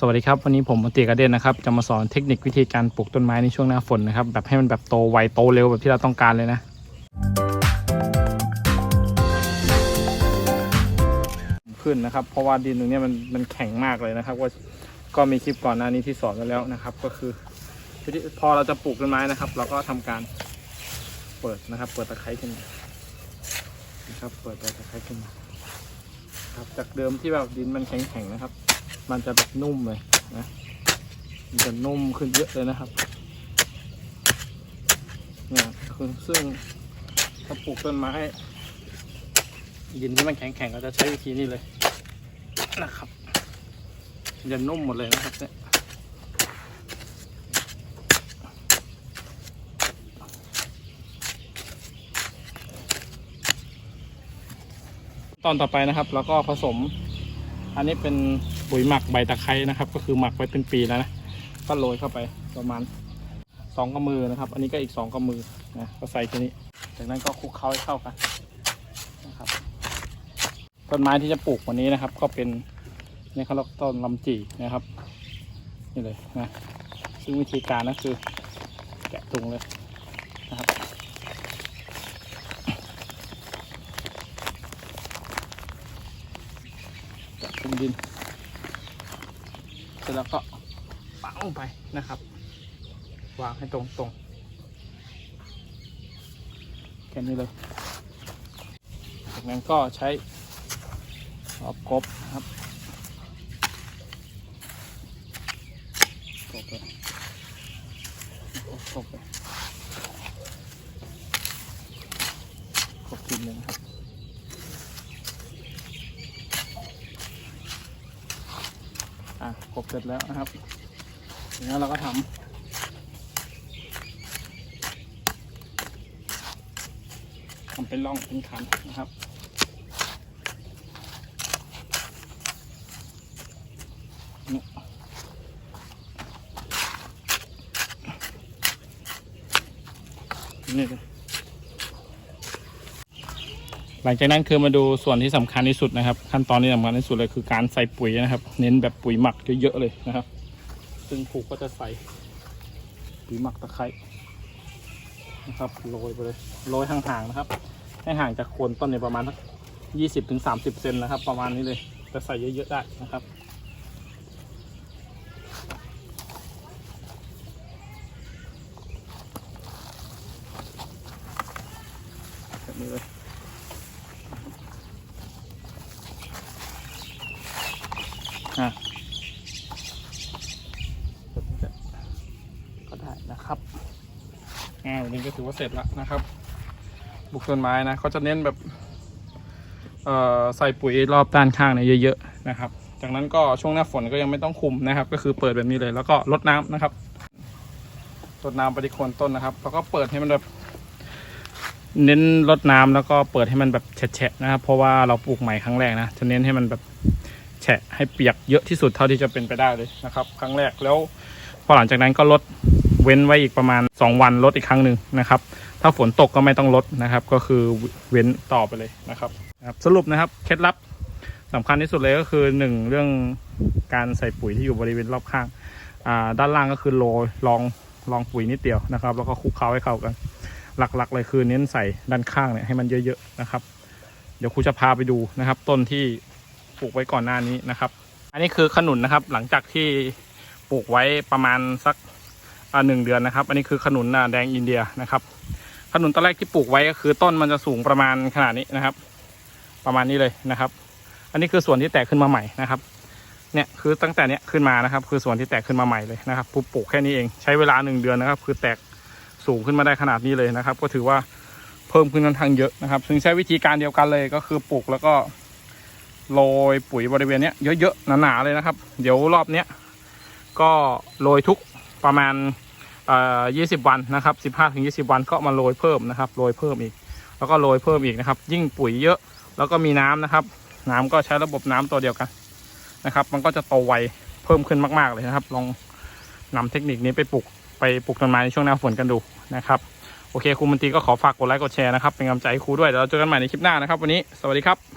สวัสดีครับ วันนี้ผมมนตรีกระเด็นนะครับ จะมาสอนเทคนิควิธีการปลูกต้นไม้ในช่วงหน้าฝนนะครับ แบบให้มันแบบโตไวโตเร็วแบบที่เราต้องการเลยนะ ขึ้นนะครับ เพราะว่าดินตรงนี้มันมันแข็งมากเลยนะครับ ว่าก็มีคลิปก่อนหน้านี้ที่สอนไว้แล้วนะครับ ก็คือวิธีพอเราจะปลูกต้นไม้นะครับ เราก็ทำการเปิดนะครับ เปิดตะไคร้ขึ้นมานะครับ เปิดตะไคร้ขึ้นมาครับจากเดิมที่แบบดินมันแข็งๆนะครับ มันจะแบบนุ่มเลยนะมันจะนุ่มขึ้นเยอะเลยนะครับเนี่ยคือซึ่งถ้าปลูกต้นไม้ดินที่มันแข็งๆก็จะใช้วิธีนี้เลยนะครับมันจะนุ่มหมดเลยนะครับเนี่ยตอนต่อไปนะครับ แล้วก็ผสม อันนี้เป็น ปุ๋ยหมักใบตะไคร้นะครับ ก็คือหมักไว้เป็นปีแล้วนะก็โรยเข้าไปประมาณสองกำมือนะครับ อันนี้ก็อีกสองกำมือนะก็ใส่ทีนี้ จากนั้นก็คลุกเคล้าให้เข้ากันนะครับต้นไม้ที่จะปลูกวันนี้นะครับ ก็เป็นนี่เขาเรียกต้นลำจีนะครับนี่เลยนะซึ่งวิธีการก็คือแกะถุงเลยนะครับแกับคุมดิน แล้วก็ปังลงไปนะครับ วางให้ตรงตรงแค่นี้เลย จากนั้นก็ใช้รอบกบนะครับกบไปกบกบไปกบทีหนึ่งครับ อะกบเสร็จแล้วนะครับทีนี้เราก็ทำทำเป็นร่องเป็นขันนะครับนี่นี่เลย หลังจากนั้นคือมาดูส่วนที่สำคัญที่สุดนะครับ ขั้นตอนที่สำคัญที่สุดเลยคือการใส่ปุ๋ยนะครับ เน้นแบบปุ๋ยหมักเยอะๆเลยนะครับ ซึ่งผูกก็จะใส่ปุ๋ยหมักตะไคร้นะครับโรยไปเลยโรยห่างๆนะครับ ให้ห่างจากโคนต้นเนี่ยประมาณสักยี่สิบถึงสามสิบเซนนะครับ ประมาณนี้เลยจะใส่เยอะๆได้นะครับ อะแบบนี้ก็ก็ได้นะครับอ่าวันนี้ก็ถือว่าเสร็จแล้วนะครับ บุกต้นไม้นะเขาจะเน้นแบบเอ่อใส่ปุ๋ยรอบด้านข้างเนี่ยเยอะๆนะครับ จากนั้นก็ช่วงหน้าฝนก็ยังไม่ต้องคุมนะครับ ก็คือเปิดแบบนี้เลย แล้วก็รดน้ำนะครับรดน้ำไปที่โคนต้นนะครับ แล้วก็เปิดให้มันแบบ เน้นรดน้ำแล้วก็เปิดให้มันแบบแฉะๆนะครับ เพราะว่าเราปลูกใหม่ครั้งแรกนะจะเน้นให้มันแบบแฉะให้เปียกเยอะที่สุดเท่าที่จะเป็นไปได้เลยนะครับ ครั้งแรกแล้วพอหลังจากนั้นก็ลดเว้นไว้อีกประมาณ 2 วันลดอีกครั้งหนึ่งนะครับ ถ้าฝนตกก็ไม่ต้องลดนะครับ ก็คือเว้นต่อไปเลยนะครับ สรุปนะครับเคล็ดลับสำคัญที่สุดเลยก็คือหนึ่งเรื่องการใส่ปุ๋ยที่อยู่บริเวณรอบข้างอ่าด้านล่างก็คือโรยลองลองปุ๋ยนิดเดียวนะครับ แล้วก็คลุกเคล้าให้เข้ากัน หลักๆเลยคือเน้นใส่ด้านข้างเนี่ยให้มันเยอะๆนะครับ เดี๋ยวครูจะพาไปดูนะครับ ต้นที่ ปลูกไว้ก่อนหน้านี้นะครับ อันนี้คือขนุนนะครับ หลังจากที่ปลูกไว้ประมาณสักหนึ่งเดือนนะครับ อันนี้คือขนุนแดงอินเดียนะครับ ขนุนตอนแรกที่ปลูกไว้ก็คือต้นมันจะสูงประมาณขนาดนี้นะครับ ประมาณนี้เลยนะครับ อันนี้คือส่วนที่แตกขึ้นมาใหม่นะครับ เนี่ยคือตั้งแต่เนี้ยขึ้นมานะครับ คือส่วนที่แตกขึ้นมาใหม่เลยนะครับปลูกแค่นี้เองใช้เวลาหนึ่งเดือนนะครับ คือแตกสูงขึ้นมาได้ขนาดนี้เลยนะครับ ก็ถือว่าเพิ่มขึ้นค่อนข้างเยอะนะครับ ซึ่งใช้วิธีการเดียวกันเลยก็คือปลูกแล้วก็ โรยปุ๋ยบริเวณเนี้ยเยอะๆหนาๆเลยนะครับ เดี๋ยวรอบเนี้ยก็โรยทุกประมาณเอ่อ20วันนะครับ15ถึง20วันก็มาโรยเพิ่มนะครับโรยเพิ่มอีก แล้วก็โรยเพิ่มอีกนะครับ ยิ่งปุ๋ยเยอะแล้วก็มีน้ำนะครับ น้ำก็ใช้ระบบน้ำตัวเดียวกันนะครับ มันก็จะโตไวเพิ่มขึ้นมาก ๆ เลยนะครับ ลองนำเทคนิคนี้ไปปลูกไปปลูกต้นไม้ในช่วงหน้าฝนกันดูนะครับ โอเคครูมันตีก็ขอฝากกดไลค์กดแชร์นะครับ เป็นกำลังใจให้ครูด้วยเดี๋ยวเราเจอกันใหม่ในคลิปหน้านะครับ วันนี้สวัสดีครับ